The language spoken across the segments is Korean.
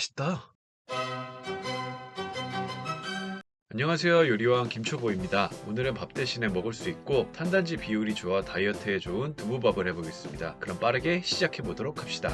맛있다. 안녕하세요. 요리왕 김초보입니다. 오늘은 밥 대신에 먹을 수 있고 탄단지 비율이 좋아 다이어트에 좋은 두부밥을 해보겠습니다. 그럼 빠르게 시작해 보도록 합시다.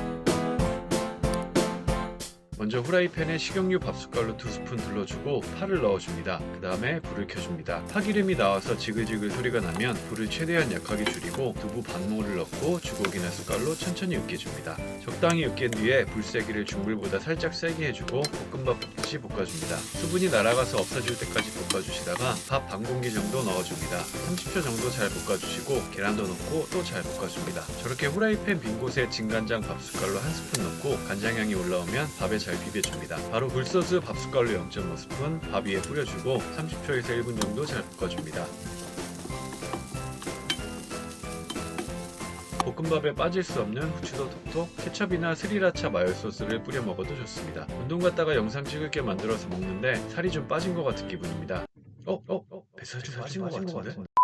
먼저 후라이팬에 식용유 밥 숟갈로 두 스푼 둘러주고 파를 넣어줍니다. 그 다음에 불을 켜줍니다. 파기름이 나와서 지글지글 소리가 나면 불을 최대한 약하게 줄이고 두부 반모를 넣고 주걱이나 숟갈로 천천히 으깨줍니다. 적당히 으깬 뒤에 불 세기를 중불보다 살짝 세게 해주고 볶음밥 볶듯이 볶아줍니다. 수분이 날아가서 없어질 때까지 볶아주시다가 밥 반 공기 정도 넣어줍니다. 30초 정도 잘 볶아주시고 계란도 넣고 또 잘 볶아줍니다. 저렇게 후라이팬 빈 곳에 진간장 밥 숟갈로 한 스푼 넣고 간장향이 올라오면 밥에 잘 비벼줍니다. 바로 굴소스 밥 숟갈로 0.5스푼 밥 위에 뿌려주고 30초에서 1분 정도 잘 볶아줍니다. 볶음밥에 빠질 수 없는 후추도 톡톡, 케첩이나 스리라차 마요 소스를 뿌려 먹어도 좋습니다. 운동 갔다가 영상 찍을 게 만들어서 먹는데 살이 좀 빠진 것 같은 기분입니다. 어? 어? 어? 뱃살 좀 빠진 것 같은데?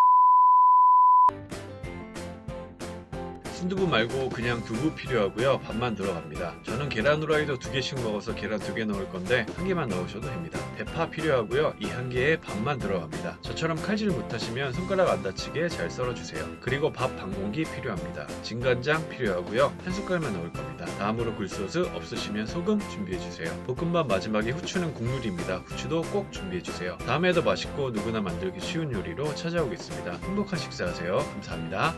순두부 말고 그냥 두부 필요하고요. 밥만 들어갑니다. 저는 계란 후라이도 두 개씩 먹어서 계란 두 개 넣을 건데 한 개만 넣으셔도 됩니다. 대파 필요하고요. 이 한 개에 밥만 들어갑니다. 저처럼 칼질 못하시면 손가락 안 다치게 잘 썰어주세요. 그리고 밥 반 공기 필요합니다. 진간장 필요하고요. 한 숟갈만 넣을 겁니다. 다음으로 굴소스 없으시면 소금 준비해주세요. 볶음밥 마지막에 후추는 국룰입니다. 후추도 꼭 준비해주세요. 다음에도 맛있고 누구나 만들기 쉬운 요리로 찾아오겠습니다. 행복한 식사하세요. 감사합니다.